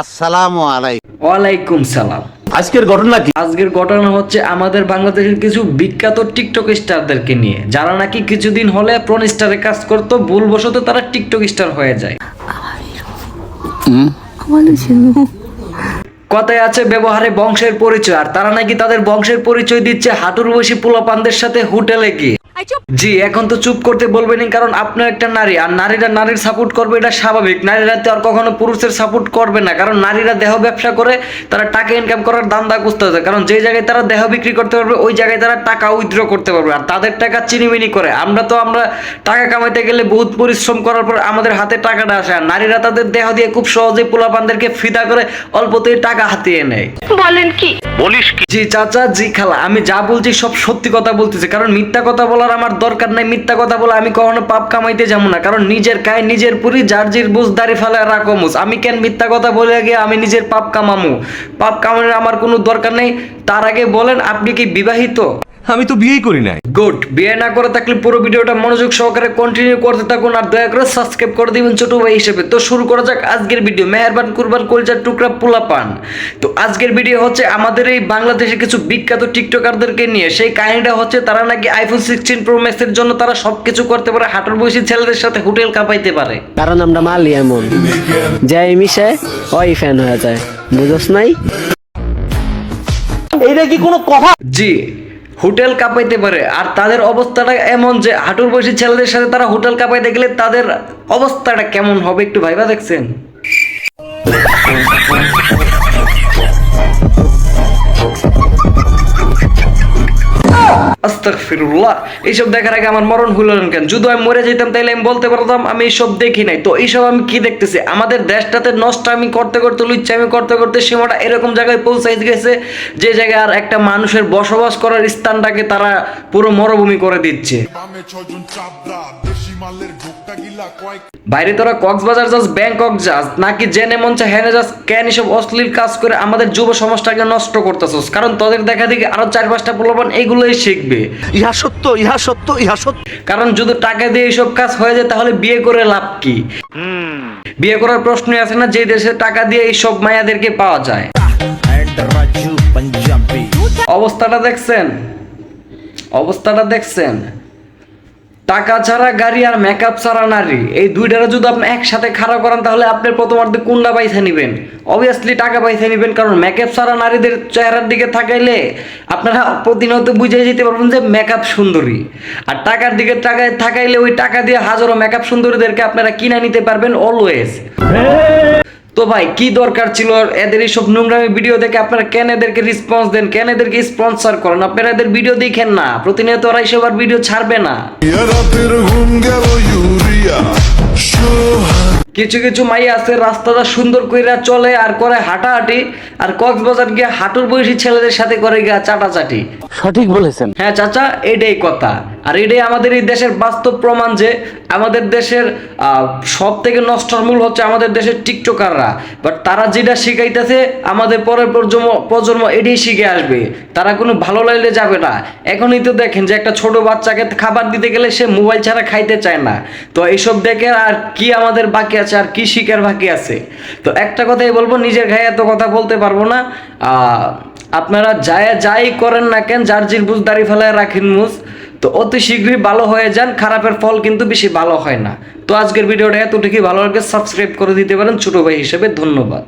আসসালামু আলাইকুম। ওয়ালাইকুম সালাম। আজকের ঘটনা কি? আজকের ঘটনা হচ্ছে আমাদের বাংলাদেশের কিছু বিখ্যাত টিকটক স্টারদেরকে নিয়ে। যারা নাকি কিছুদিন হলে প্রন স্টারে কাজ করতো ভুলবশত তারা টিকটক স্টার হয়ে যায়। কথায় আছে ব্যবহারে বংশের পরিচয় আর তারা নাকি তাদের বংশের পরিচয় দিচ্ছে হাঁটুর বসি পোলাপানদের সাথে হোটেলে গিয়ে। জি এখন তো চুপ করতে বলবেনই কারণ আপনার একটা নারী আর নারীরা নারীর সাপোর্ট করবে এটা স্বাভাবিক। নারীরা তো আর কখনো পুরুষের সাপোর্ট করবে না কারণ নারীরা দেহ ব্যবসা করে তারা টাকা ইনকাম করার দান্দা খুঁজতে হবে। কারণ যে জায়গায় তারা দেহ বিক্রি করতে পারবে ওই জায়গায় তারা টাকা উইথড্র করতে পারবে। আর তাদের টাকা চিনিমিনি করে। আমরা তো আমরা টাকা কামাইতে গেলে বহুত পরিশ্রম করার পর আমাদের হাতে টাকাটা আসে। আর নারীরা তাদের দেহ দিয়ে খুব সহজেই পোলাপানদেরকে ফিদা করে অল্পতেই টাকা হাতিয়ে নেয়। বলেন কি? বলিস কি? জি চাচা জি খালা আমি যা বলছি সব সত্যি কথা বলতেছি কারণ মিথ্যা কথা বলার আমার দরকার নাই মিথ্যা কথা বলে আমি কখনো পাপ কামাইতে যাব না। কারণ নিজের কায়, নিজের পুরি, যার জির বুঝ, দাড়ি ফেলে রাখমুস আমি কেন মিথ্যা কথা বলে গিয়ে আমি নিজের পাপ কামামু? পাপ কামানোর আমার কোনো দরকার নেই। তার আগে বলেন, আপনি কি বিবাহিত? আমি তো বিয়েই করি নাই। গুড। বিয়ে না করে থাকলে পুরো ভিডিওটা মনোযোগ সহকারে কন্টিনিউ করতে থাকুন আর দয়া করে সাবস্ক্রাইব করে দিবেন ছোট ভাই হিসেবে। তো শুরু করা যাক আজকের ভিডিও মেহেরবান কুরবান কলজার টুকরা পোলা পান। তো আজকের ভিডিও হচ্ছে আমাদের এই বাংলাদেশে কিছু বিখ্যাত টিকটকারদেরকে নিয়ে। সেই কাহিনীটা হচ্ছে তারা নাকি আইফোন সিক্সটিন প্রো ম্যাক্সের জন্য তারা সবকিছু করতে পারে হাঁটুর বয়সী ছেলেদের সাথে হোটেল কাঁপাইতে পারে। কারণ আমরা মালি এমন। যাই মিশে ওই ফ্যান হয়ে যায়। বুঝোস নাই? এইটা কি কোনো কথা জি। হোটেল কাঁপাইতে পারে। আর তাদের অবস্থাটা এমন যে হাঁটুর বয়সী ছেলেদের সাথে তারা হোটেল কাঁপাইতে গেলে তাদের অবস্থাটা কেমন হবে একটু ভাইবা দেখছেন? এইসব দেখার আগে আমার মরণ হইল কেন? যদি আমি মরে যেতাম তাইলে আমি বলতে পারতাম, আমি এইসব দেখি নাই। তো এইসব আমি কি দেখতেছি? আমাদের দেশটাতে নষ্ট আমি করতে করতে লুচ্ছা আমি করতে করতে সীমাটা এরকম জায়গায় পৌঁছাই গেছে, যে জায়গায় আর একটা মানুষের বসবাস করার স্থানটাকে তারা পুরো মরুভূমি করে দিচ্ছে। বাইরে তোরা কক্সবাজার যাস ব্যাংকক যাস নাকি জেনে মন চায় হেনে যাস কেন এসব অশ্লীল কাজ করে আমাদের যুব সমাজটাকে নষ্ট করতেছস? কারণ তোদের দেখা দেখি আরও চার পাঁচটা প্রলোভন এইগুলোই শিখবে। ইহা সত্য ইহা সত্য ইহা সত্য। কারণ যদি টাকা দিয়ে এইসব কাজ হয়ে যায় তাহলে বিয়ে করে লাভ কি? বিয়ে করার প্রশ্নই আছে না যে দেশে টাকা দিয়ে এইসব মায়াদেরকে পাওয়া যায়। অবস্থাটা দেখছেন? অবস্থাটা দেখছেন? টাকা ছাড়া গাড়ি আর মেকআপ ছাড়া নারী। এই দুইটারে যদি আপনি একসাথে খাড়া করেন, তাহলে আপনি প্রথমার্ধে কোনটা পয়সা নেবেন। অবভিয়াসলি টাকা পয়সা নেবেন, কারণ মেকআপ ছাড়া নারীদের চেহারার দিকে থাকাইলে আপনারা প্রতিনিয়ত বুঝে যেতে পারবেন যে মেকআপ সুন্দরী। আর টাকার দিকে টাকায় থাকাইলে ওই টাকা দিয়ে হাজারো মেকআপ সুন্দরীদেরকে আপনারা কিনে নিতে পারবেন অলওয়েজ তো ভাই কি দরকার ছিল? এদের এইসব নোংরামি ভিডিও দেখে আপনারা কেন এদেরকে রেসপন্স দেন? কেন এদেরকে স্পন্সর করেন? আপনারা এদের ভিডিও দেখেন না। প্রতিনিয়ত ওরা এইসব আর ভিডিও ছাড়বে না। কিছু কিছু মাই আছে রাস্তাটা সুন্দর কইরা চলে আর করে হাঁটাহাঁটি আর কক্সবাজার গিয়ে হাঁটুর বয়সী ছেলেদের সাথে করে গিয়া চাটাচাটি। সঠিক বলেছেন। হ্যাঁ চাচা এটাই কথা। আর এটাই আমাদের এই দেশের বাস্তব প্রমাণ যে আমাদের দেশের সব থেকে নষ্টর মূল হচ্ছে আমাদের দেশের টিকটকাররা। বাট তারা যেটা শিখাইতেছে, আমাদের পরের প্রজন্ম প্রজন্ম এটাই শিখে আসবে। তারা কোনো ভালো লাইলে যাবে না। এখনই তো দেখেন যে একটা ছোট বাচ্চাকে খাবার দিতে গেলে সে মোবাইল ছাড়া খাইতে চায় না। তো এইসব দেখে আর কি আমাদের বাকি আছে, আর কি শিকার বাকি আছে। তো একটা কথাই বলব, নিজের গায়ে এত কথা বলতে পারব না। আপনারা যায় যাই করেন না কেন, যার জির বুঝ, দাড়ি ফেলায় রাখেন মুজ। তো অতি শীঘ্রই ভালো হয়ে যান, খারাপের ফল কিন্তু বেশি ভালো হয় না। তো আজকের ভিডিওটা এতটুকুই, ভালো লাগে সাবস্ক্রাইব করে দিতে পারেন, ছোটো ভাই হিসেবে ধন্যবাদ।